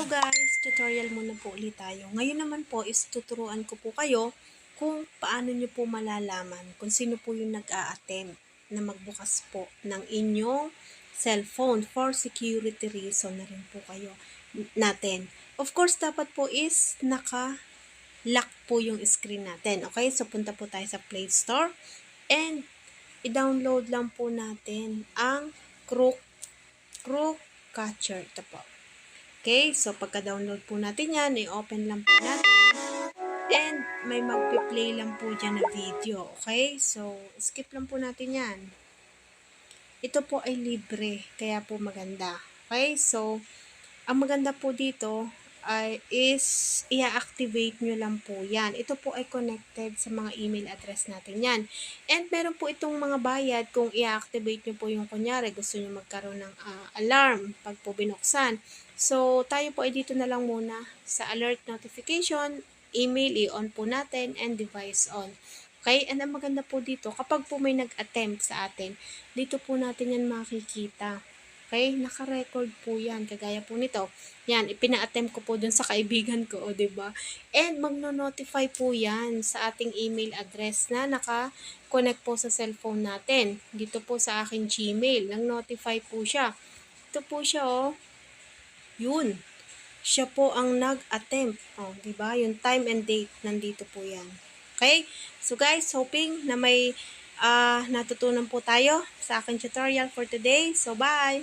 Hello guys! Tutorial muna po ulit tayo. Ngayon naman po is tuturuan ko po kayo kung paano nyo po malalaman kung sino po yung nag-a-attempt na magbukas po ng inyong cellphone for security reason na rin po kayo natin. Of course, dapat po is naka-lock po yung screen natin. Okay? So, punta po tayo sa Play Store and i-download lang po natin ang Crook Crook Catcher. Ito po. Okay, so pagka-download po natin yan, i-open lang po natin. And may magpi-play lang po dyan na video. Okay, so skip lang po natin yan. Ito po ay libre, kaya po maganda. Okay, so ang maganda po dito ay is i-activate nyo lang po yan. Ito po ay connected sa mga email address natin yan. And meron po itong mga bayad kung i-activate nyo po yung kunyari gusto nyo magkaroon ng ah, alarm pag po binuksan. So, tayo po ay dito na lang muna sa alert notification, email i-on po natin, and device on. Okay? And ang maganda po dito, kapag po may nag-attempt sa atin, dito po natin yan makikita. Okay? Naka-record po yan. Kagaya po nito. Yan, ipina-attempt ko po dun sa kaibigan ko, o, diba? And magno-notify po yan sa ating email address na naka-connect po sa cellphone natin. Dito po sa aking Gmail. Nang-notify po siya. Ito po siya, oh. Yun. Siya po ang nag-attempt. Oh, 'di ba? Yung time and date nandito po 'yan. Okay? So guys, hoping na may ah natutunan po tayo sa aking tutorial for today. So bye.